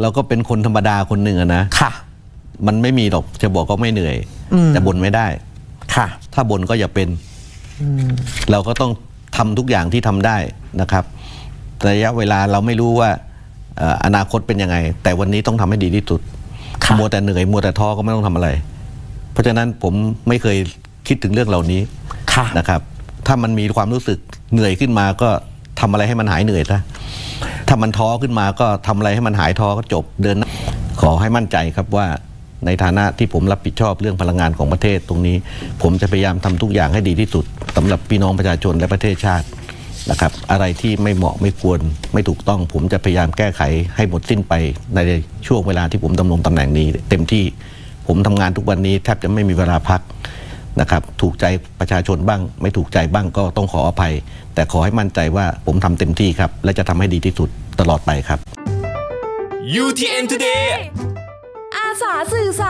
เราก็เป็นคนธรรมดาคนหนึ่งอะนะ ค่ะ มันไม่มีหรอกจะบอกก็ไม่เหนื่อยอืมแต่บ่นไม่ได้ ค่ะ ถ้าบ่นก็อย่าเป็น เราก็ต้องทำทุกอย่างที่ทำได้นะครับ ระยะเวลาเราไม่รู้ว่าเอ่ออนาคตเป็นยังไง แต่วันนี้ต้องทำให้ดีที่สุด ค่ะ มัวแต่เหนื่อยมัวแต่ท้อก็ไม่ต้องทำอะไร เพราะฉะนั้นผมไม่เคยคิดถึงเรื่องเหล่านี้ค่ะ นะครับ ถ้ามันมีความรู้สึกเหนื่อยขึ้นมาก็ทำอะไรให้มันหายเหนื่อยซะ ถ้ามันท้อขึ้นมาก็ทำอะไรให้มันหายท้อก็จบเดินหน้าขอให้มั่นใจครับว่าในฐานะที่ผมรับผิดชอบเรื่องพลังงานของประเทศตรงนี้ ผมจะพยายามทำทุกอย่างให้ดีที่สุดสำหรับพี่น้องประชาชนและประเทศชาตินะครับอะไรที่ไม่เหมาะไม่ควรไม่ถูกต้อง ผมจะพยายามแก้ไขให้หมดสิ้นไปในช่วงเวลาที่ผมดำรงตำแหน่งนี้ เต็มที่ผมทำงานทุกวันนี้แทบจะไม่มีเวลาพัก นะครับถูกใจประชาชนบ้าง ไม่ถูกใจบ้างก็ต้องขออภัย แต่ขอให้มั่นใจว่าผมทำเต็มที่ครับ และจะทำให้ดีที่สุดตลอดไปครับ UTN Today อาสาสื่อสาร